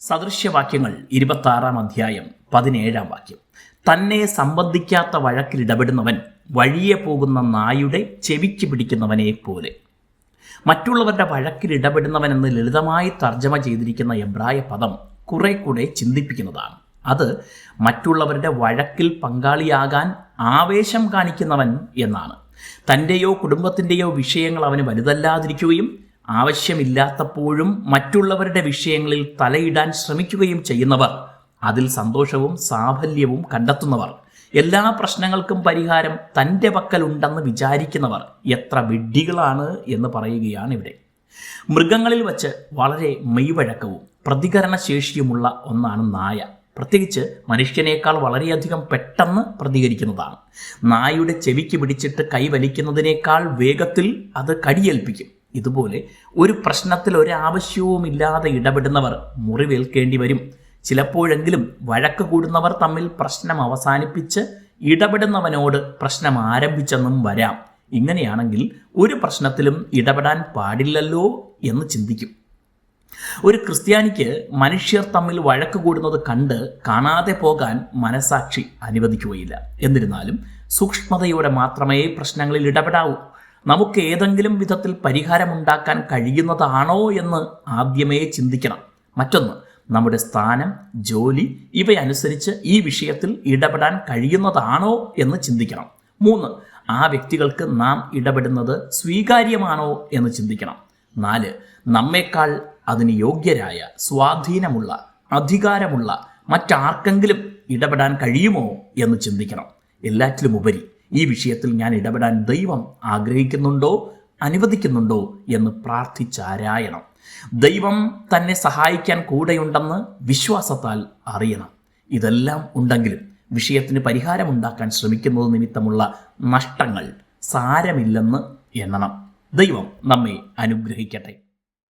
സദൃശ്യവാക്യങ്ങൾ ഇരുപത്താറാം അധ്യായം പതിനേഴാം വാക്യം. തന്നെ സംബന്ധിക്കാത്ത വഴക്കിൽ ഇടപെടുന്നവൻ വഴിയെ പോകുന്ന നായുടെ ചെവിക്ക് പിടിക്കുന്നവനെ പോലെ. മറ്റുള്ളവരുടെ വഴക്കിൽ ഇടപെടുന്നവൻ എന്ന് ലളിതമായി തർജമ ചെയ്തിരിക്കുന്ന എബ്രായ പദം കുറെ കൂടെ ചിന്തിപ്പിക്കുന്നതാണ്. അത് മറ്റുള്ളവരുടെ വഴക്കിൽ പങ്കാളിയാകാൻ ആവേശം കാണിക്കുന്നവൻ എന്നാണ്. തന്റെയോ കുടുംബത്തിന്റെയോ വിഷയങ്ങൾ അവന് വലുതല്ലാതിരിക്കുകയും ആവശ്യമില്ലാത്തപ്പോഴും മറ്റുള്ളവരുടെ വിഷയങ്ങളിൽ തലയിടാൻ ശ്രമിക്കുകയും ചെയ്യുന്നവർ അതിൽ സന്തോഷവും സാഫല്യവും കണ്ടെത്തുന്നവർ എല്ലാ പ്രശ്നങ്ങൾക്കും പരിഹാരം തന്റെ പക്കലുണ്ടെന്ന് വിചാരിക്കുന്നവർ എത്ര വിഡ്ഢികളാണ് എന്ന് പറയുകയാണ് ഇവിടെ മൃഗങ്ങളിൽ വച്ച് വളരെ മെയ്വഴക്കവും പ്രതികരണശേഷിയുമുള്ള ഒന്നാണ് നായ. പ്രത്യേകിച്ച് മനുഷ്യനേക്കാൾ വളരെയധികം പെട്ടെന്ന് പ്രതികരിക്കുന്നതാണ്. നായയുടെ ചെവിക്ക് പിടിച്ചിട്ട് കൈവലിക്കുന്നതിനേക്കാൾ വേഗത്തിൽ അത് കടിയേൽപ്പിക്കും. ഇതുപോലെ ഒരു പ്രശ്നത്തിൽ ഒരാവശ്യവുമില്ലാതെ ഇടപെടുന്നവർ മുറിവേൽക്കേണ്ടി വരും. ചിലപ്പോഴെങ്കിലും വഴക്ക് കൂടുന്നവർ തമ്മിൽ പ്രശ്നം അവസാനിപ്പിച്ച് ഇടപെടുന്നവനോട് പ്രശ്നം ആരംഭിച്ചെന്നും വരാം. ഇങ്ങനെയാണെങ്കിൽ ഒരു പ്രശ്നത്തിലും ഇടപെടാൻ പാടില്ലല്ലോ എന്ന് ചിന്തിക്കും. ഒരു ക്രിസ്ത്യാനിക്ക് മനുഷ്യർ തമ്മിൽ വഴക്ക് കൂടുന്നത് കണ്ട് കാണാതെ പോകാൻ മനസാക്ഷി അനുവദിക്കുകയില്ല. എന്നിരുന്നാലും സൂക്ഷ്മതയോടെ മാത്രമേ പ്രശ്നങ്ങളിൽ ഇടപെടാവൂ. നമുക്ക് ഏതെങ്കിലും വിധത്തിൽ പരിഹാരമുണ്ടാക്കാൻ കഴിയുന്നതാണോ എന്ന് ആദ്യമേ ചിന്തിക്കണം. മറ്റൊന്ന് നമ്മുടെ സ്ഥാനം ജോലി ഇവയനുസരിച്ച് ഈ വിഷയത്തിൽ ഇടപെടാൻ കഴിയുന്നതാണോ എന്ന് ചിന്തിക്കണം. മൂന്ന് ആ വ്യക്തികൾക്ക് നാം ഇടപെടുന്നത് സ്വീകാര്യമാണോ എന്ന് ചിന്തിക്കണം. നാല് നമ്മേക്കാൾ അതിന് യോഗ്യരായ സ്വാധീനമുള്ള അധികാരമുള്ള മറ്റാർക്കെങ്കിലും ഇടപെടാൻ കഴിയുമോ എന്ന് ചിന്തിക്കണം. എല്ലാറ്റിലുമുപരി ഈ വിഷയത്തിൽ ഞാൻ ഇടപെടാൻ ദൈവം ആഗ്രഹിക്കുന്നുണ്ടോ അനുവദിക്കുന്നുണ്ടോ എന്ന് പ്രാർത്ഥിച്ചാരായണം. ദൈവം തന്നെ സഹായിക്കാൻ കൂടെയുണ്ടെന്ന് വിശ്വാസത്താൽ അറിയണം. ഇതെല്ലാം ഉണ്ടെങ്കിലും വിഷയത്തിന് പരിഹാരമുണ്ടാക്കാൻ ശ്രമിക്കുന്നത് നിമിത്തമുള്ള നഷ്ടങ്ങൾ സാരമില്ലെന്ന് എണ്ണണം. ദൈവം നമ്മെ അനുഗ്രഹിക്കട്ടെ.